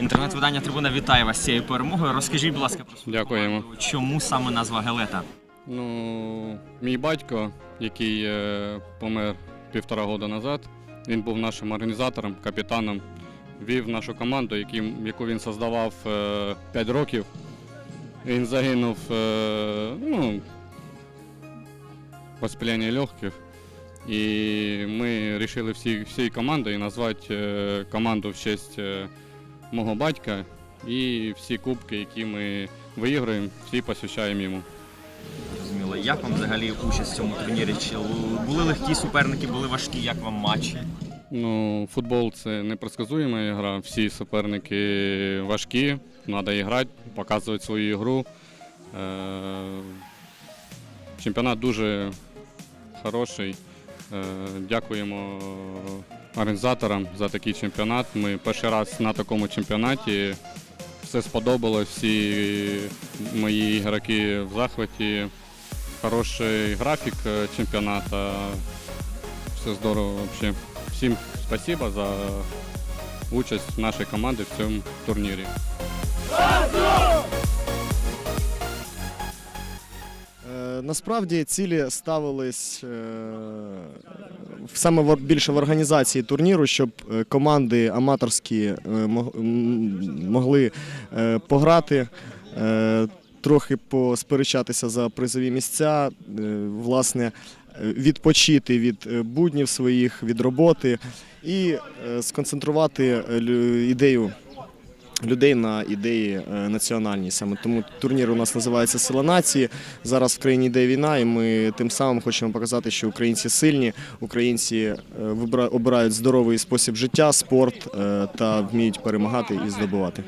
Інтернет-видання Трибуна вітає вас з цією перемогою. Розкажіть, будь ласка, про свою Дякуємо. команду. Чому саме назва Гелета? Ну, мій батько, який е, помер півтора року назад, він був нашим організатором, капітаном, вів нашу команду, яким, яку він создавав 5 років. Він загинув е, ну, воспалення легких. І ми вирішили всі, всією командою назвати е, команду в честь е, мого батька. І всі кубки, які ми виіграємо, всі посвящаємо йому. Зрозуміло, як вам взагалі участь в цьому турнірі? Чи були легкі суперники, були важкі, як вам матчі? Ну, футбол це непредсказуема гра. Всі суперники важкі, треба грати, показувати свою ігру. Е, Чемпіонат дуже хороший. Е, Дякуємо організаторам за такий чемпіонат. Ми перший раз на такому чемпіонаті. Все сподобалось, всі мої ігроки в захваті. Хороший графік е, чемпіонату. Все здорово взагалі. Всім спасибо за участь нашої команди в цьому турнірі. Насправді цілі ставились е, саме більше в організації турніру, щоб е, команди аматорські е, могли е, пограти, е, трохи посперечатися за призові місця, е, власне, е, відпочити від е, буднів своїх, від роботи і е, сконцентрувати е, ідею людей на ідеї національні. Саме тому турнір у нас називається Сила нації. Зараз в країні йде війна, і ми тим самим хочемо показати, що українці сильні, українці е, обирають здоровий спосіб життя, спорт е, та вміють перемагати і здобувати.